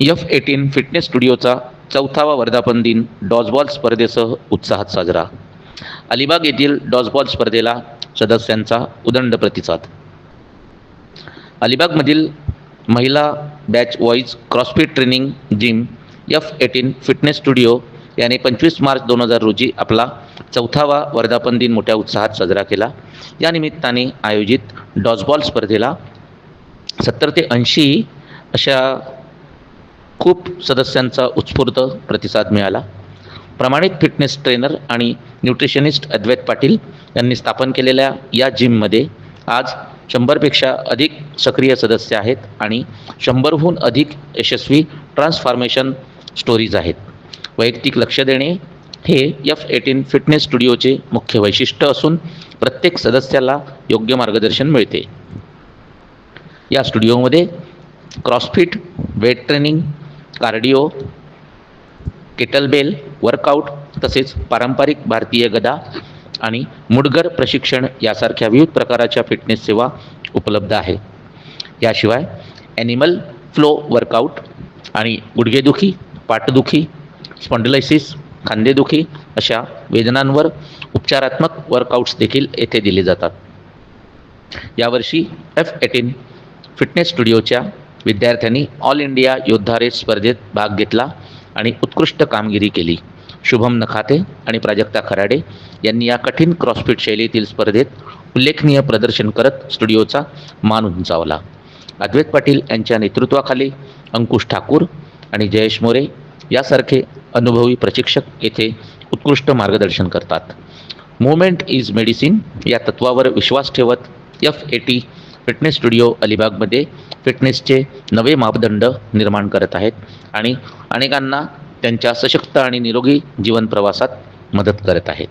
F eighteen fitness स्टुडिओचा चौथावा वर्धापन दिन डॉजबॉल स्पर्धेसह उत्साहात साजरा. अलिबाग येथील डॉजबॉल स्पर्धेला सदस्यांचा उदंड प्रतिसाद. अलिबागमधील महिला batch boys CrossFit training gym F eighteen fitness studio याने पंचवीस मार्च दोन हजार रोजी आपला चौथावा वर्धापन दिन मोठ्या उत्साहात साजरा केला. या निमित्ताने आयोजित डॉजबॉल स्पर्धेला सत्तर ते ऐंशी अशा खूप सदस्यांचा उत्स्फूर्त प्रतिसाद मिळाला. प्रमाणित फिटनेस ट्रेनर आणि न्यूट्रिशनिस्ट अद्वैत पाटील यांनी स्थापन केलेल्या या जिममध्ये आज शंभरपेक्षा अधिक सक्रिय सदस्य आहेत आणि शंभरहून अधिक यशस्वी ट्रान्सफॉर्मेशन स्टोरीज आहेत. वैयक्तिक लक्ष देणे हे एफ एटीन फिटनेस स्टुडिओचे मुख्य वैशिष्ट्य असून प्रत्येक सदस्याला योग्य मार्गदर्शन मिळते. या स्टुडिओमध्ये crossfit weight training cardio kettlebell workout तसेच पारंपरिक भारतीय गदा आणि मुडगर प्रशिक्षण यासारख्या विविध प्रकाराच्या फिटनेस सेवा उपलब्ध आहे. याशिवाय ॲनिमल फ्लो वर्कआउट आणि गुडघेदुखी पाठदुखी स्पॉन्डलायसिस खांदेदुखी अशा वेदनांवर उपचारात्मक वर्कआउट्स देखील येथे दिले जातात. यावर्षी एफ एटीन फिटनेस स्टुडिओच्या विद्यार्थ्यांनी ऑल इंडिया योद्धारेस स्पर्धेत भाग घेतला आणि उत्कृष्ट कामगिरी केली. शुभम नखाते आणि प्राजक्ता खराडे यांनी या कठीण क्रॉसफिट शैलीतील स्पर्धेत उल्लेखनीय प्रदर्शन करत स्टुडिओचा मान उंचावला. अद्वैत पाटील यांच्या नेतृत्वाखाली अंकुश ठाकूर आणि जयेश मोरे यासारखे अनुभवी प्रशिक्षक येथे उत्कृष्ट मार्गदर्शन करतात. मुवमेंट इज मेडिसिन या तत्वावर विश्वास ठेवत F A T fitness studio अलिबागमध्ये फिटनेसचे नवे मापदंड निर्माण करत आहेत आणि अनेकांना त्यांच्या सशक्त आणि निरोगी जीवन प्रवासात मदत करत आहेत.